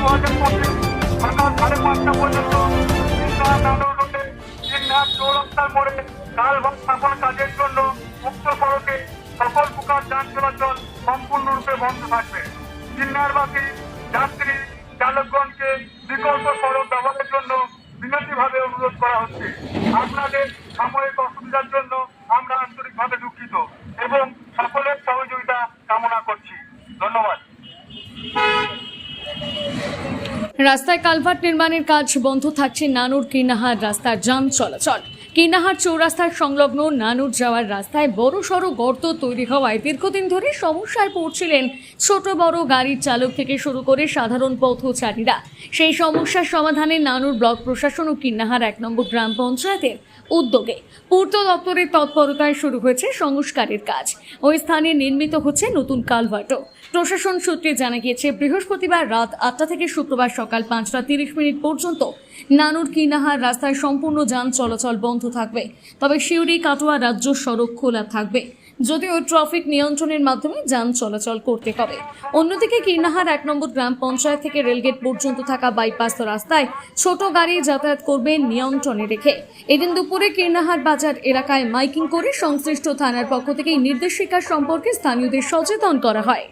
দু মোড়ে কাজের জন্য উক্ত সড়কে সকল প্রকার যান চলাচল সম্পূর্ণরূপে বন্ধ থাকবে। চিন্নারবাসী যাত্রী, চালকগণকে বিকল্প সড়ক ব্যবহারের জন্য বিনতিভাবে অনুরোধ করা হচ্ছে। আপনাদের সাময়িক অসুবিধার জন্য আমরা আন্তরিকভাবে দুঃখিত এবং সকলের সহযোগিতা কামনা করছি। ধন্যবাদ। রাস্তায় কালভার্ট নির্মাণের কাজ বন্ধ থাকছে নানুর কিনাহার রাস্তার যান চলাচল। কিনাহার চৌরাস্তার সংলগ্ন নানুর যাওয়ার রাস্তায় বড় সড়ো গর্ত তৈরি হওয়ায় দীর্ঘদিন ধরে সমস্যায় পড়ছিলেন ছোট বড় গাড়ির চালক থেকে শুরু করে সাধারণ পথচারীরা। সেই সমস্যার সমাধানে নানুর ব্লক প্রশাসন ও কিনাহার এক নম্বর গ্রাম পঞ্চায়েতের উদ্যোগে। পূর্ত দপ্তরের তৎপরতায় শুরু হয়েছে সংস্কারের কাজ। ওই স্থানে নির্মিত হচ্ছে নতুন কালভার্টও। প্রশাসন সূত্রে জানা গিয়েছে, বৃহস্পতিবার রাত আটটা থেকে শুক্রবার সকাল পাঁচটা তিরিশ মিনিট পর্যন্ত নানুর কিনাহার রাস্তায় সম্পূর্ণ যান চলাচল বন্ধ থাকবে। তবে শিউরি কাটোয়া রাজ্য সড়ক খোলা থাকবে। যদিও ট্রাফিক নিয়ন্ত্রণের মাধ্যমে যান চলাচল করতে হবে। অন্যদিকে কিরনাহার এক নম্বর গ্রাম পঞ্চায়েত থেকে রেলগেট পর্যন্ত থাকা বাইপাস রাস্তায় ছোট গাড়ি যাতায়াত করবে নিয়ন্ত্রণে রেখে। এদিন দুপুরে কিরনাহার বাজার এলাকায় মাইকিং করে সংশ্লিষ্ট থানার পক্ষ থেকে নির্দেশিকা সম্পর্কে স্থানীয়দের সচেতন করা হয়।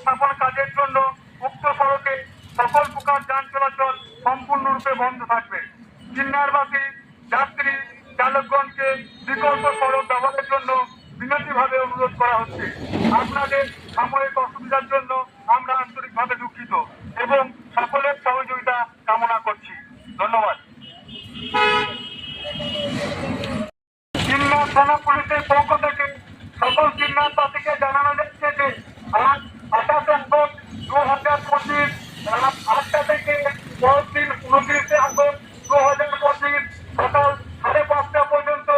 স্থাপন কাজের জন্য উক্ত সড়কে সকল প্রকার যান চলাচল সম্পূর্ণরূপে বন্ধ থাকবে চিন্নারবাসী যাত্রী চালকগণকে বিকল্প সড়ক ব্যবহারের জন্য বিনতিভাবে অনুরোধ করা হচ্ছে আপনাদের সাময়িক অসুবিধার জন্য আমরা আন্তরিকভাবে দুঃখিত এবং সকলের সহযোগিতা কামনা করছি। ধন্যবাদ। চিন্নার থানা পুলিশের পক্ষ থেকে সকল চিন্নারবাসীকে জানানো যাচ্ছে যে আজ আঠাশে আগস্ট দু হাজার পঁচিশ আটটা থেকে পরের দিন উনত্রিশে আগস্ট দু হাজার পঁচিশ সকাল সাড়ে পাঁচটা পর্যন্ত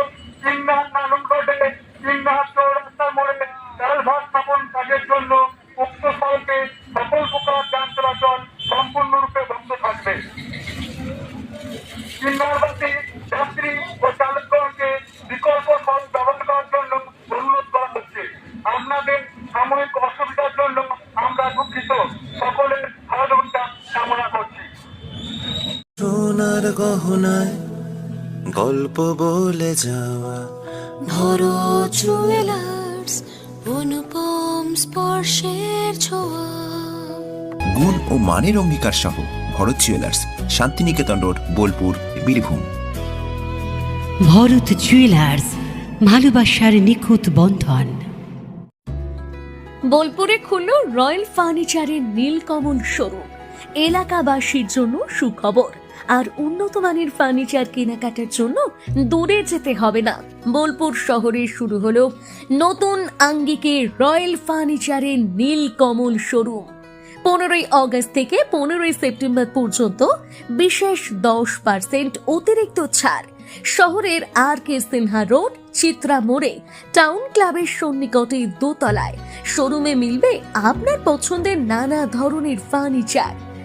চিন্নার নানুন রোডে চিন্নার চৌরাস্তার মোড়ে কালভার্ট স্থাপন কাজের জন্য উক্ত সড়কে সকল প্রকার যান চলাচল সম্পূর্ণরূপে বন্ধ থাকবে চিন্নারবাসী যাত্রী ও চালকগণকে বিকল্প পথ ব্যবহার করার জন্য অনুরোধ করা হচ্ছে আপনাদের সাময়িক অসুবিধার জন্য আমরা দুঃখিত সকলের সহযোগিতা কামনা করছি সোনার গহনায় গল্প বলে যাওয়া। ভরো জুয়েলার্স অনুপম স্পর্শের ছোঁয়া। গুণ ও মানের অঙ্গীকার সহ Bharat jewellers Santiniketan road Bolpur Birbhum. Bharat jewellers ভালোবাসার নিখুঁত বন্ধন। বোলপুরে খুলল রয়্যাল ফার্নিচারের নীলকমল শোরুম। এলাকাবাসীর জন্য সুখবর। আর উন্নত মানের ফার্নিচার কেনাকাটার জন্য দূরে যেতে হবে না। বোলপুর শহরে শুরু হলো নতুন আঙ্গিকে রয়্যাল ফার্নিচারের নীলকমল শোরুম পনেরোই অগস্ট থেকে পনেরোই সেপ্টেম্বর পর্যন্ত বিশেষ দশ পার্সেন্ট অতিরিক্ত ছাড়। শহরের R K Sinha road, Chitra মোড়ে টাউন ক্লাবের সন্নিকটে দোতলায়। শোরুমে মিলবে আপনার পছন্দের নানা ধরনের ফার্নিচার